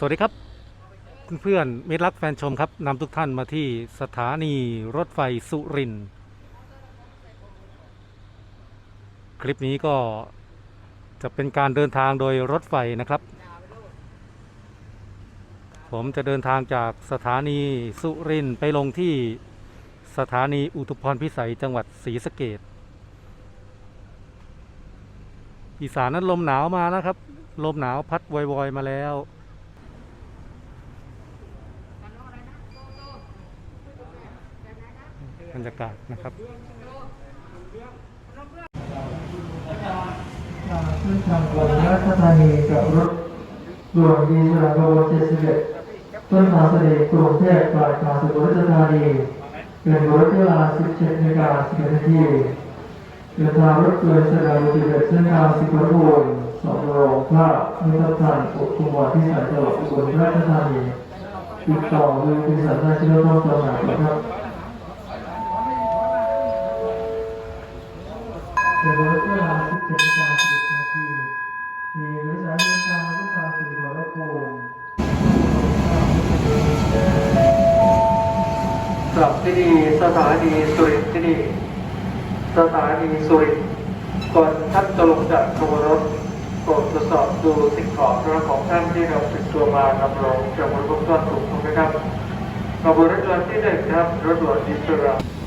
สวัสดีครับ เพื่อนๆมิตรรักแฟนชมครับนำทุกท่านมาที่สถานีรถไฟสุรินทร์คลิปนี้ก็จะเป็นการเดินทางโดยรถไฟนะครับ ผมจะเดินทางจากสถานีสุรินทร์ไปลงที่สถานีอุทุพรพิสัยจังหวัดศรีสะเกดอีสานนั้นลมหนาวมาแล้วครับ ลมหนาวพัดวอยๆมาแล้ว บรรยากาศนะครับขึ้นทางบนราชธานีกับรถด่วนดีสระโด71ต้นทางเสด็จกรุงเทพปลายทางสุราชธานีเป็นรถเวลา17นาฬิกา10นาทีเดินทางรถเกินสระโด71เส้นทางสิบรบูรณ์สองโรงภาพนิพพานอุทุมวันที่สันจังหวัดอุบลราชธานีติดต่อโดยบริษัทราชวิทย์จำกัดครับ เป็นรถเวลา17นาฬิกา10นาทีมีโดยสารเดินทางรุ่นทางสีหัวลำโพงกลับที่นี่สถานีสุรินทร์ที่นี่สถานีสุรินก่อนท่านจะลงจากขบวรถโปรดตรวจสอบดูสิ่งของรถของท่านที่เราติดตัวมานำลงจากบนรถต้นถูกต้องไหมครับขบวนรถด่วนที่หนึ่งครับรถด่วนดิสระ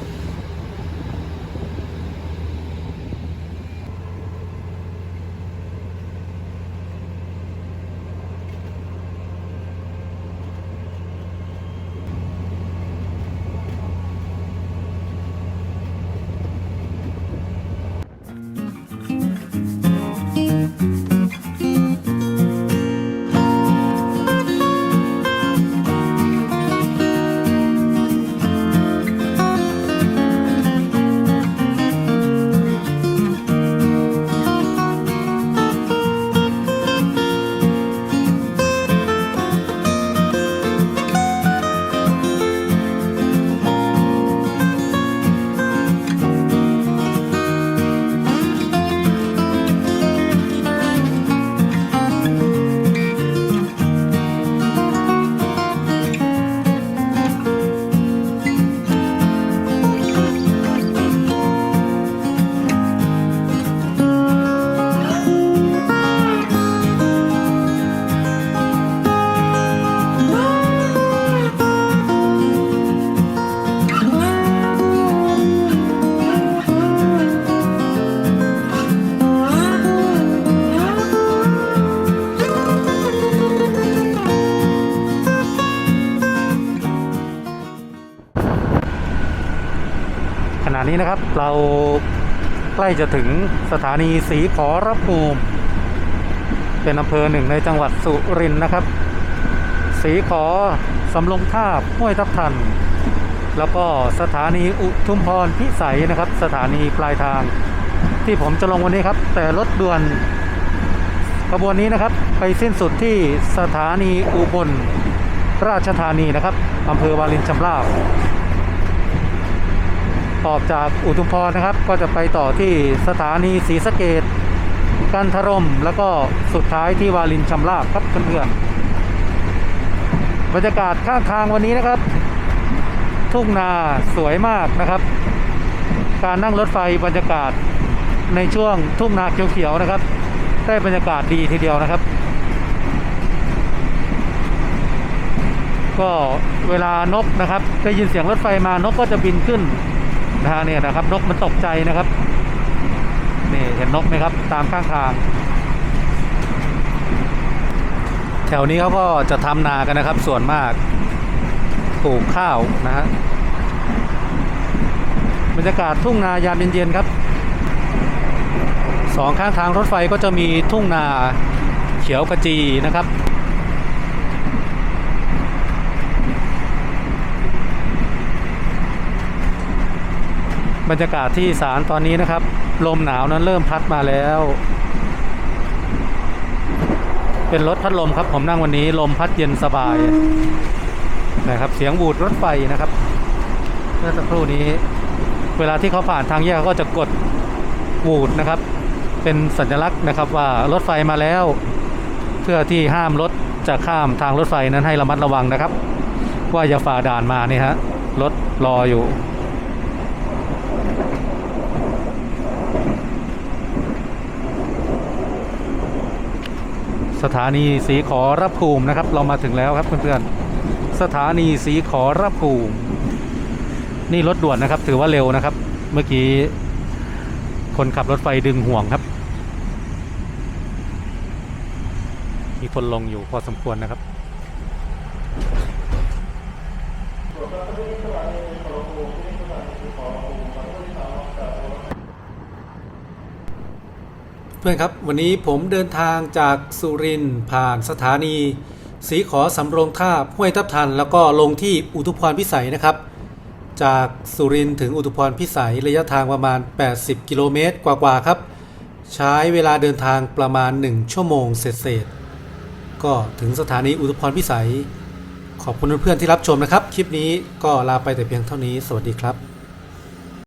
ณะนี้นะครับเราใกล้จะถึงสถานีสีขอรภูมิ เป็นอำเภอหนึ่งในจังหวัดสุรินทร์นะครับ สีขอสำโรงทาบห้วยทับทัน แล้วก็สถานีอุทุมพรพิสัยนะครับ สถานีปลายทาง ที่ผมจะลงวันนี้ครับ แต่รถด่วนขบวนนี้นะครับ ไปสิ้นสุดที่สถานีอุบลราชธานีนะครับอำเภอวารินชำราบ ออกจากอุทุมพรนะครับ ก็จะไปต่อที่สถานีศรีสะเกดกันทรม แล้วก็สุดท้ายที่วาลินชำราบครับเพื่อนๆบรรยากาศข้างทางวันนี้นะครับ ทุ่งนาสวยมากนะครับ การนั่งรถไฟบรรยากาศในช่วงทุ่งนาเขียวๆนะครับ ได้บรรยากาศดีทีเดียวนะครับ ก็เวลานกนะครับได้ยินเสียงรถไฟมานกก็จะบินขึ้น นะฮะเนี่ยนะครับนกมันตกใจนะครับนี่เห็นนกไหมครับ ตามข้างทาง แถวนี้เขาก็จะทำนากันนะครับ ส่วนมากปลูกข้าวนะฮะบรรยากาศทุ่งนายามเย็นๆครับสองข้างทางรถไฟก็จะมีทุ่งนาเขียวกระจีนะครับ บรรยากาศที่สารตอนนี้นะครับ ลมหนาวนั้นเริ่มพัดมาแล้ว เป็นรถพัดลมครับ ผมนั่งวันนี้ ลมพัดเย็นสบายนะครับ เสียงบูดรถไฟนะครับเมื่อสักครู่นี้ เวลาที่เขาผ่านทางแยกเขาก็จะกดบูดนะครับ เป็นสัญลักษณ์นะครับว่ารถไฟมาแล้ว เพื่อที่ห้ามรถจะข้ามทางรถไฟนั้นให้ระมัดระวังนะครับ ว่าอย่าฝ่าด่านมานี่ฮะรถรออยู่ สถานีสีขอรภูมินะครับ เรามาถึงแล้วครับเพื่อนๆสถานีสีขอรภูมิ นี่รถด่วนนะครับ ถือว่าเร็วนะครับ เมื่อกี้คนขับรถไฟดึงห่วงครับ มีคนลงอยู่พอสมควรนะครับ เพื่อนครับวันนี้ผมเดินทางจากสุรินทร์ผ่านสถานีสีขอสำโรงท่าห้วยทับทัน แล้วก็ลงที่อุทุพรพิสัยนะครับ จากสุรินทร์ถึงอุทุพรพิสัยระยะทางประมาณ 80 กิโลเมตรกว่าๆครับ ใช้เวลาเดินทางประมาณ 1 ชั่วโมงเศษๆก็ถึงสถานีอุทุพรพิสัย ขอบคุณเพื่อนๆที่รับชมนะครับ คลิปนี้ก็ลาไปแต่เพียงเท่านี้ สวัสดีครับ